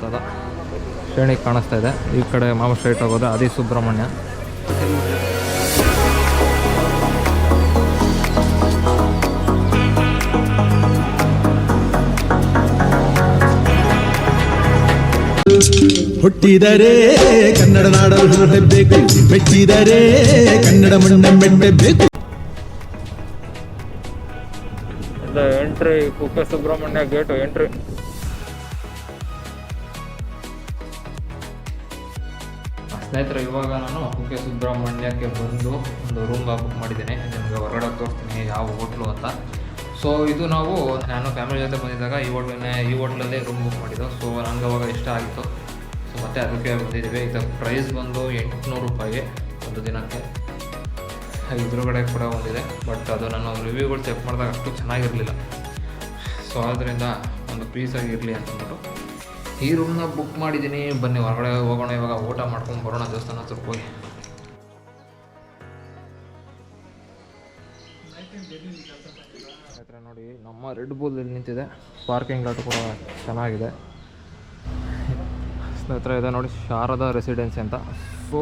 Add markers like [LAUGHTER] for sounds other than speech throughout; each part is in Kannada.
ಪರ್ವತದ ಶ್ರೇಣಿ ಕಾಣಿಸ್ತಾ ಇದೆ. ಈ ಕಡೆ ಮಾಮ ಸ್ಟ್ರೈಟ್ ಹೋಗೋದು ಅದಿ ಸುಬ್ರಹ್ಮಣ್ಯ. ಹುಟ್ಟಿದರೆ ಕನ್ನಡ ನಾಡಲು ಹೆಬ್ಬೆಬೇಕು ಮೆಟ್ಟಿದರೆ ಕನ್ನಡ ಮಣ್ಣ ಮೆಟ್ಟಬೇಕು entry Kukke Subrahmanya gate entry ಸ್ನೇಹಿತರೆ, ಇವಾಗ ನಾನು ಕುಕ್ಕೆ ಸುಬ್ರಹ್ಮಣ್ಯಕ್ಕೆ ಬಂದು ಒಂದು ರೂಮ್ ಬುಕ್ ಮಾಡಿದ್ದೇನೆ. ನಿಮಗೆ ಹೊರಗಡೆ ತೋರಿಸ್ತೀನಿ, ಯಾವ ಹೋಟ್ಲು ಅಂತ. ಸೊ ಇದು ನಾವು, ನಾನು ಫ್ಯಾಮಿಲಿ ಜೊತೆ ಬಂದಿದ್ದಾಗ ಈ ಹೋಟ್ಲನ್ನೇ ಈ ಹೋಟ್ಲಲ್ಲೇ ರೂಮ್ ಬುಕ್ ಮಾಡಿದ್ದು. ಸೊ ನನಗೆ ಅವಾಗ ಇಷ್ಟ ಆಗಿತ್ತು ಸೊ ಮತ್ತೆ ಅದಕ್ಕೆ ಬಂದಿದ್ದೀವಿ. ಇದು ಪ್ರೈಸ್ ಬಂದು ಎಂಟುನೂರು ರೂಪಾಯಿ ಒಂದು ದಿನಕ್ಕೆ. ಇದ್ರಗಡೆ ಕೂಡ ಒಂದಿದೆ. ಬಟ್ ಅದು ನಾನು ರಿವ್ಯೂಗಳು ಚೆಕ್ ಮಾಡಿದಾಗ ಅಷ್ಟು ಚೆನ್ನಾಗಿರಲಿಲ್ಲ. ಸೊ ಆದ್ದರಿಂದ ಒಂದು ಪೀಸಾಗಿರಲಿ ಅಂತಂದ್ಬಿಟ್ಟು ಈ ರೂಮ್ನ ಬುಕ್ ಮಾಡಿದ್ದೀನಿ. ಬನ್ನಿ, ಹೊರಗಡೆ ಹೋಗೋಣ. ಇವಾಗ ಊಟ ಮಾಡ್ಕೊಂಡು ಬರೋಣ. ದೇವಸ್ಥಾನ ಹತ್ರಕ್ಕೆ ಹೋಗಿ. ನೋಡಿ, ನಮ್ಮ ರೆಡ್ ಬುಲ್ ಇಲ್ಲಿ ನಿಂತಿದೆ. ಪಾರ್ಕಿಂಗ್ ಲಾಟ್ ಕೂಡ ಚೆನ್ನಾಗಿದೆ. ಸ್ನೇಹಿತರ ಇದೆ ನೋಡಿ, ಶಾರದಾ ರೆಸಿಡೆನ್ಸಿ ಅಂತ. ಸೊ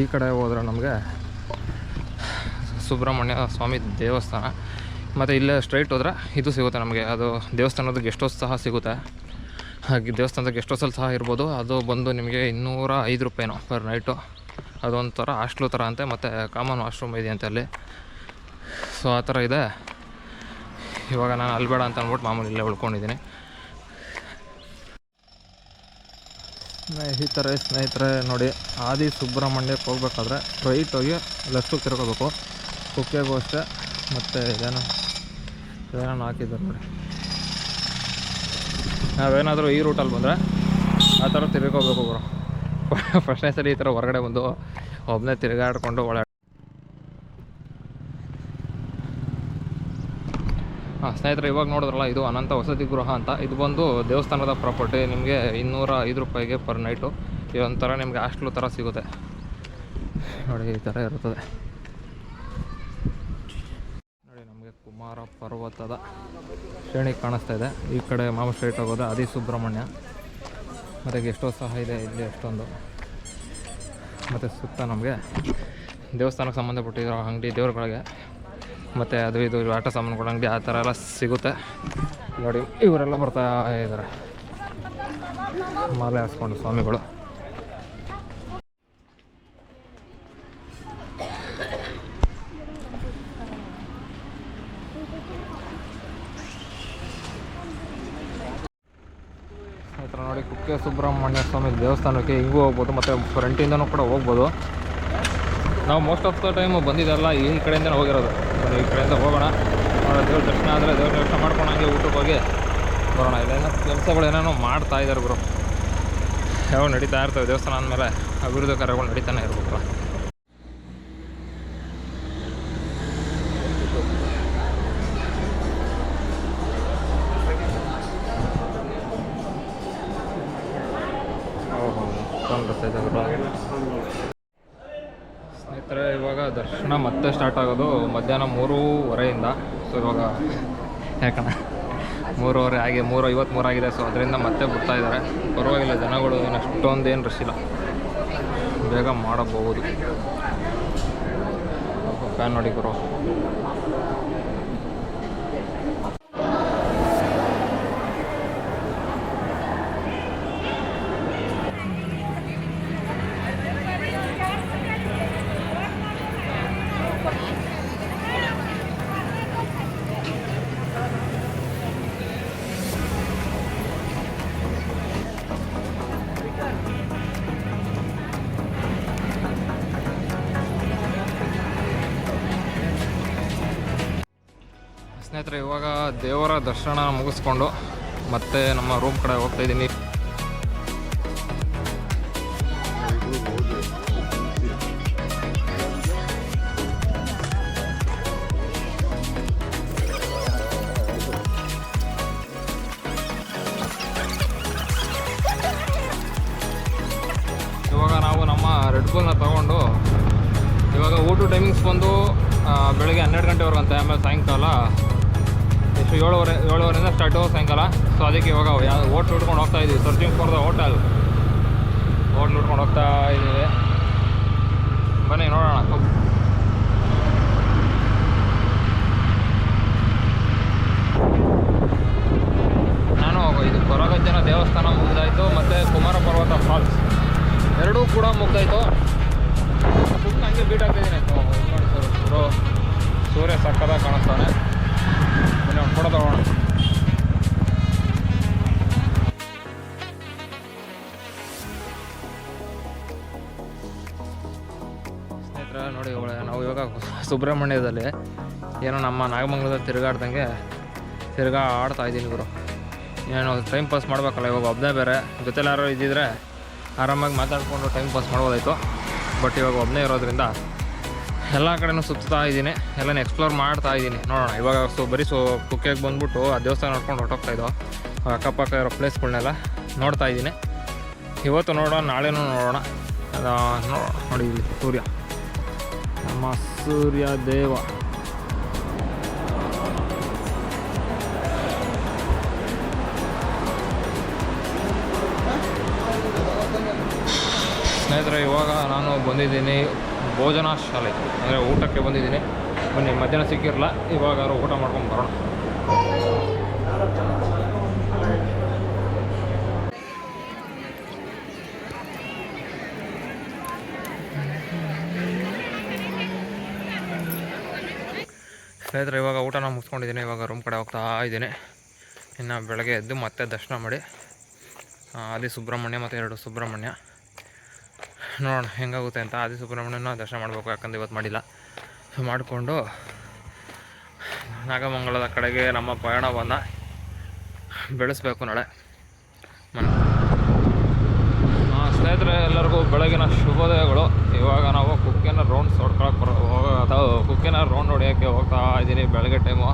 ಈ ಕಡೆ ಹೋದ್ರೆ ನಮಗೆ ಸುಬ್ರಹ್ಮಣ್ಯ ಸ್ವಾಮಿ ದೇವಸ್ಥಾನ. ಮತ್ತು ಇಲ್ಲೇ ಸ್ಟ್ರೈಟ್ ಹೋದ್ರೆ ಇದು ಸಿಗುತ್ತೆ ನಮಗೆ. ಅದು ದೇವಸ್ಥಾನದ ಗೆಸ್ಟ್ ಹೌಸ್ ಸಹ ಸಿಗುತ್ತೆ. ಹಾಗೆ ದೇವಸ್ಥಾನದ ಎಷ್ಟೋ ಸಲ ಸಹ ಇರ್ಬೋದು. ಅದು ಬಂದು ನಿಮಗೆ ಇನ್ನೂರ ಐದು ರೂಪಾಯಿನೋ ಪರ್ ನೈಟು. ಅದೊಂಥರ ಹಾಸ್ಟ್ಲು ಥರ ಅಂತೆ, ಮತ್ತು ಕಾಮನ್ ವಾಶ್ರೂಮ್ ಇದೆ ಅಂತೆ ಅಲ್ಲಿ. ಸೊ ಆ ಥರ ಇದೆ. ಇವಾಗ ನಾನು ಅಲ್ಲಿ ಬೇಡ ಅಂತ ಅಂದ್ಬಿಟ್ಟು ಮಾಮೂಲಿ ಇಲ್ಲೇ ಉಳ್ಕೊಂಡಿದ್ದೀನಿ. ಸ್ನೇಹಿತರೆ ಸ್ನೇಹಿತರೆ, ನೋಡಿ, ಆದಿ ಸುಬ್ರಹ್ಮಣ್ಯಕ್ಕೆ ಹೋಗ್ಬೇಕಾದ್ರೆ ಸ್ಟ್ರೈಟ್ ಹೋಗಿ ಲೆಫ್ಟಿಗೆ ತಿರ್ಕೋಬೇಕು ಕುಕ್ಕೆಗೂ ಅಷ್ಟೇ. ಮತ್ತು ಇದೇನೋ ಏನೋ ಹಾಕಿದ್ದಾರೆ ನೋಡಿ. ನಾವೇನಾದರೂ ಈ ರೂಟಲ್ಲಿ ಬಂದರೆ ಆ ಥರ ತಿರ್ಗೋಬೇಕು ಬ್ರೋ [LAUGHS] ಫಸ್ಟ್ನೇ ಸರಿ ಈ ಥರ ಹೊರಗಡೆ ಬಂದು ಒಬ್ಬನೇ ತಿರುಗಾಡ್ಕೊಂಡು ಒಳ ಹಾಂ ಸ್ನೇಹಿತರೆ, ಇವಾಗ ನೋಡಿದ್ರಲ್ಲ, ಇದು ಅನಂತ ವಸತಿ ಗೃಹ ಅಂತ. ಇದು ಬಂದು ದೇವಸ್ಥಾನದ ಪ್ರಾಪರ್ಟಿ ನಿಮಗೆ ಇನ್ನೂರ ಐದು ರೂಪಾಯಿಗೆ ಪರ್ ನೈಟು ಇದೊಂಥರ ನಿಮಗೆ ಹಾಸ್ಟ್ಲು ಥರ ಸಿಗುತ್ತೆ. ನೋಡಿ, ಈ ಥರ ಇರುತ್ತದೆ ನೋಡಿ ನಮಗೆ ಕುಮಾರ ಪರ್ವತದ ಶ್ರೇಣಿ ಕಾಣಿಸ್ತಾ ಇದೆ. ಈ ಕಡೆ ಮಾಮ ಸ್ಟ್ರೈಟ್ ಹೋಗೋದು ಆದಿ ಸುಬ್ರಹ್ಮಣ್ಯ. ಮತ್ತು ಎಷ್ಟೋ ಸಹ ಇದೆ ಇಲ್ಲಿ ಎಷ್ಟೊಂದು ಮತ್ತು ಸುತ್ತ ನಮಗೆ ದೇವಸ್ಥಾನಕ್ಕೆ ಸಂಬಂಧಪಟ್ಟಿರೋ ಅಂಗಡಿ ದೇವ್ರುಗಳಿಗೆ. ಮತ್ತು ಅದು ಇದು ಆಟ ಸಾಮಾನುಗಳ ಅಂಗಡಿ ಆ ಥರ ಎಲ್ಲ ಸಿಗುತ್ತೆ. ನೋಡಿ, ಇವರೆಲ್ಲ ಬರ್ತಾ ಇದ್ದಾರೆ. ಮಾಲೆ ಹಾಸ್ಕೊಂಡು ಸ್ವಾಮಿಗಳು ಸ್ನೇಹಿತರೆ ನೋಡಿ ಕುಕ್ಕೆ ಸುಬ್ರಹ್ಮಣ್ಯ ಸ್ವಾಮಿ ದೇವಸ್ಥಾನಕ್ಕೆ ಹಿಂಗೂ ಹೋಗ್ಬೋದು, ಮತ್ತು ಫ್ರಂಟಿಂದನೂ ಕೂಡ ಹೋಗ್ಬೋದು. ನಾವು ಮೋಸ್ಟ್ ಆಫ್ ದ ಟೈಮ್ ಬಂದಿದ್ದೆಲ್ಲ ಈ ಕಡೆಯಿಂದನೇ ಹೋಗಿರೋದು. ಈ ಕಡೆಯಿಂದ ಹೋಗೋಣ. ದೇವ್ರ ದರ್ಶನ ಆದರೆ ದೇವ್ರ ದರ್ಶನ ಮಾಡ್ಕೊಂಡು ಹಂಗೆ ಊಟಕ್ಕೆ ಹೋಗಿ ಬರೋಣ. ಇಲ್ಲೇನೋ ಕೆಲಸಗಳು ಏನೇನೋ ಮಾಡ್ತಾ ಇದ್ದಾರೆ ಗುರು. ಯಾವ ನಡೀತಾ ಇರ್ತವೆ ದೇವಸ್ಥಾನ ಅಂದಮೇಲೆ ಅಭಿವೃದ್ಧಿ ಕಾರ್ಯಗಳು ನಡೀತಾನೆ ಇರ್ಬೇಕಲ್ಲ ಕಾಂಗ್ರೆಸ್ ಇದ್ದಾರೆ ಸ್ನೇಹಿತರೆ, ಇವಾಗ ದರ್ಶನ ಮತ್ತೆ ಸ್ಟಾರ್ಟ್ ಆಗೋದು ಮಧ್ಯಾಹ್ನ ಮೂರುವರೆಯಿಂದ. ಸೊ ಇವಾಗ ಯಾಕಣ? ಮೂರುವರೆ ಆಗಿ ಮೂರು ಐವತ್ತ್ಮೂರು ಆಗಿದೆ. ಸೊ ಅದರಿಂದ ಮತ್ತೆ ಬಿಡ್ತಾ ಇದ್ದಾರೆ. ಪರವಾಗಿಲ್ಲ, ಜನಗಳು ಏನು ಅಷ್ಟೊಂದೇನು ರಶ್ ಇಲ್ಲ. ಬೇಗ ಮಾಡಬಹುದು. ಫ್ಯಾನ್ ನೋಡಿ ಗುರು. ಸ್ನೇಹಿತರೆ, ಇವಾಗ ದೇವರ ದರ್ಶನ ಮುಗಿಸ್ಕೊಂಡು ಮತ್ತೆ ನಮ್ಮ ರೂಮ್ ಕಡೆ ಹೋಗ್ತಾ ಇದ್ದೀನಿ. ಇವಾಗ ನಾವು ನಮ್ಮ ರೆಡ್ ಬುಲ್ನ ತಗೊಂಡು ಇವಾಗ ಊಟ ಟೈಮಿಂಗ್ಸ್ ಬಂದು ಬೆಳಿಗ್ಗೆ ಹನ್ನೆರಡು ಗಂಟೆವರೆಗೆ ಅಂತೆ ಆಮೇಲೆ ಸಾಯಂಕಾಲ ಎಷ್ಟು ಏಳುವರೆ ಏಳುವರೆಯಿಂದ ಸ್ಟಾರ್ಟು ಸಾಯಂಕಾಲ. ಸೊ ಅದಕ್ಕೆ ಇವಾಗ ಯಾವ ಹುಡ್ಕೊಂಡು ಹೋಗ್ತಾ ಇದ್ದೀವಿ searching for the hotel hotel ಹುಡ್ಕೊಂಡು ಹೋಗ್ತಾ ಇದ್ದೀವಿ ಬನ್ನಿ, ನೋಡೋಣ. ನಾನು ಇದು ಕೊರಗಜ್ಜನ ದೇವಸ್ಥಾನ ಮುಗಿದಾಯಿತು, ಮತ್ತು ಕುಮಾರ ಪರ್ವತ ಫಾಲ್ಸ್ ಎರಡೂ ಕೂಡ ಮುಗ್ದಾಯಿತು. ಸುಮ್ಮನೆ ಹಂಗೆ ಬೀಟ್ ಸರ್ ಸೂರ್ಯ ಸಕ್ಕದ ಸಕ್ಕದಾಗ ಕಾಣಿಸ್ತಾನೆ. ಫೋಟೋ ತಗೋಣ ಸ್ನೇಹಿತರೆ, ನೋಡಿ ನಾವು ಇವಾಗ ಸುಬ್ರಹ್ಮಣ್ಯದಲ್ಲಿ ಏನೋ ನಮ್ಮ ನಾಗಮಂಗಲದಲ್ಲಿ ತಿರುಗಾಡ್ದಂಗೆ ತಿರ್ಗಾ ಆಡ್ತಾ ಇದ್ದೀನಿ ಗುರು. ಏನೋ ಟೈಮ್ ಪಾಸ್ ಮಾಡಬೇಕಲ್ಲ ಇವಾಗ ಒಬ್ಬನೇ ಬೇರೆ. ಜೊತೆಲಿ ಯಾರೋ ಇದ್ದಿದ್ರೆ ಆರಾಮಾಗಿ ಮಾತಾಡಿಕೊಂಡು ಟೈಮ್ ಪಾಸ್ ಮಾಡ್ಬೋದಾಯಿತು. ಬಟ್ ಇವಾಗ ಒಬ್ಬನೇ ಇರೋದ್ರಿಂದ ಎಲ್ಲ ಕಡೆನೂ ಸುತ್ತಾ ಇದ್ದೀನಿ. ಎಲ್ಲನೂ ಎಕ್ಸ್ಪ್ಲೋರ್ ಮಾಡ್ತಾ ಇದ್ದೀನಿ. ನೋಡೋಣ, ಇವಾಗ ಸೊ ಬರೀ ಸೊ ಕುಕ್ಕೆಗೆ ಬಂದ್ಬಿಟ್ಟು ಆ ದೇವಸ್ಥಾನ ನೋಡ್ಕೊಂಡು ಹೊರಟೋಗ್ತಾ ಇದ್ದೋ ಅಕ್ಕಪಕ್ಕ ಇರೋ ಪ್ಲೇಸ್ಗಳನ್ನೆಲ್ಲ ನೋಡ್ತಾ ಇದ್ದೀನಿ. ಇವತ್ತು ನೋಡೋಣ, ನಾಳೆನೂ ನೋಡೋಣ. ಅದು ನೋ ನೋಡಿ ಇಲ್ಲಿ ಸೂರ್ಯ. ನಮ್ಮ ಸೂರ್ಯ ದೇವ. ಸ್ನೇಹಿತರೆ, ಇವಾಗ ನಾನು ಬಂದಿದ್ದೀನಿ ಭೋಜನ ಶಾಲೆ ಅಂದರೆ ಊಟಕ್ಕೆ ಬಂದಿದ್ದೀನಿ. ಬನ್ನಿ, ಮಧ್ಯಾಹ್ನ ಸಿಕ್ಕಿರಲ್ಲ ಇವಾಗ ಊಟ ಮಾಡ್ಕೊಂಡು ಬರೋಣ. ಸ್ನೇಹಿತರೆ, ಇವಾಗ ಊಟನ ಮುಗಿಸ್ಕೊಂಡಿದ್ದೀನಿ. ಇವಾಗ ರೂಮ್ ಕಡೆ ಹೋಗ್ತಾ ಇದ್ದೀನಿ. ಇನ್ನು ಬೆಳಗ್ಗೆ ಎದ್ದು ಮತ್ತೆ ದರ್ಶನ ಮಾಡಿ ಅಲ್ಲಿ ಸುಬ್ರಹ್ಮಣ್ಯ ಮತ್ತು ಎರಡು ಸುಬ್ರಹ್ಮಣ್ಯ. ನೋಡೋಣ, ಹೆಂಗಾಗುತ್ತೆ ಅಂತ ಆದಿ ಸುಬ್ರಹ್ಮಣ್ಯನ ದರ್ಶನ ಮಾಡಬೇಕು, ಯಾಕಂದ್ರೆ ಇವತ್ತು ಮಾಡಿಲ್ಲ. ಸೊ ಮಾಡಿಕೊಂಡು ನಾಗಮಂಗಲದ ಕಡೆಗೆ ನಮ್ಮ ಪಯಣವನ್ನು ಬೆಳೆಸಬೇಕು ನಾಳೆ. ಸ್ನೇಹಿತರೆ, ಎಲ್ಲರಿಗೂ ಬೆಳಗಿನ ಶುಭೋದಯಗಳು. ಇವಾಗ ನಾವು ಕುಕ್ಕಿನ ರೌಂಡ್ಸ್ ಹೊಡ್ಕೊಳಕ್ಕೆ ಬರೋ ಹೋಗೋ ಕುಕ್ಕಿನ ರೌಂಡ್ ಹೊಡೆಯೋಕ್ಕೆ ಹೋಗ್ತಾ ಇದ್ದೀನಿ ಬೆಳಗ್ಗೆ ಟೈಮು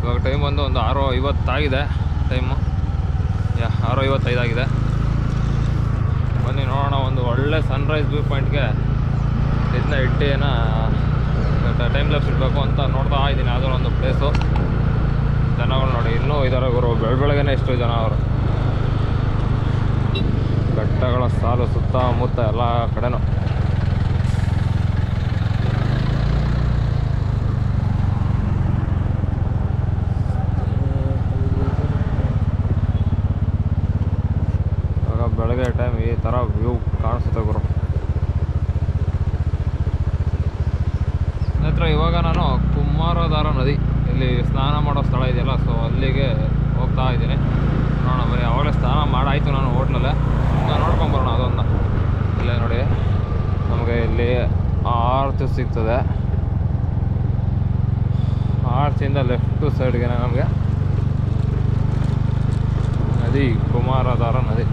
ಇವಾಗ ಟೈಮ್ ಬಂದು ಒಂದು ಆರು ಐವತ್ತಾಗಿದೆ ಟೈಮು ಯಾ, ಆರು ಐವತ್ತೈದಾಗಿದೆ. ಬನ್ನಿ, ನೋಡೋಣ. ಒಂದು ಒಳ್ಳೆ ಸನ್ರೈಸ್ ವ್ಯೂ ಪಾಯಿಂಟ್ಗೆ ಇದನ್ನ ಇಟ್ಟಿನ ಟೈಮ್ ಲ್ಯಾಪ್ಸ್ ಇಡಬೇಕು ಅಂತ ನೋಡ್ತಾ ಇದ್ದೀನಿ. ಯಾವುದೋ ಒಂದು ಪ್ಲೇಸು ಜನಗಳು ನೋಡಿ, ಇನ್ನೂ ಇದ್ದಾರೆ ಗುರು. ಬೆಳ ಬೆಳಗ್ಗೆನೇ ಎಷ್ಟು ಜನ ಅವರು. ಬೆಟ್ಟಗಳ ಸಾಲು, ಸುತ್ತಮುತ್ತ ಎಲ್ಲ ಕಡೆನೂ. ಇವಾಗ ಬೆಳಗ್ಗೆ ಟೈಮ್ ಈ ಥರ ವ್ಯೂ ಕಾಣಿಸುತ್ತೆ ಗುರು. ನಂತರ ಇವಾಗ ನಾನು ಕುಮಾರಧಾರ ನದಿ. ಇಲ್ಲಿ ಸ್ನಾನ ಮಾಡೋ ಸ್ಥಳ ಇದೆಯಲ್ಲ ಸೊ ಅಲ್ಲಿಗೆ ಹೋಗ್ತಾ ಇದ್ದೀನಿ. ನೋಡೋಣ, ಬರೀ ಅವಾಗಲೇ ಸ್ನಾನ ಮಾಡಾಯಿತು ನಾನು ಹೋಟ್ಲಲ್ಲೇ. ನಾನು ನೋಡ್ಕೊಂಬರೋಣ ಅದೊಂದು. ಇಲ್ಲೇ ನೋಡಿ, ನಮಗೆ ಇಲ್ಲಿ ಆರ್ಚ್ ಸಿಗ್ತದೆ. ಆರ್ಚಿಂದ ಲೆಫ್ಟ್ ಸೈಡ್ಗೆ ನಮಗೆ ನದಿ ಕುಮಾರಧಾರ ನದಿ.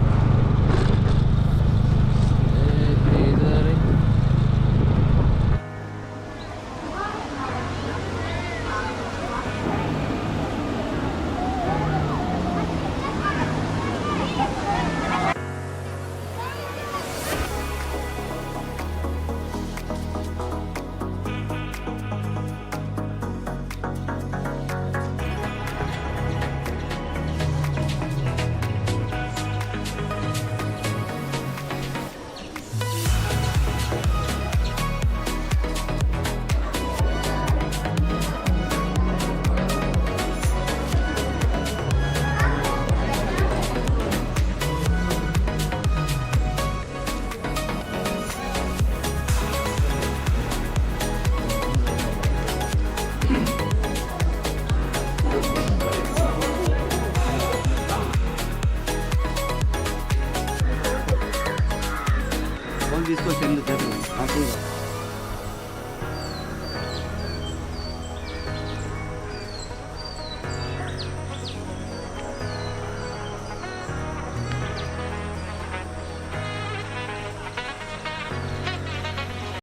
తీసుకొని టెన్ చేస్తాం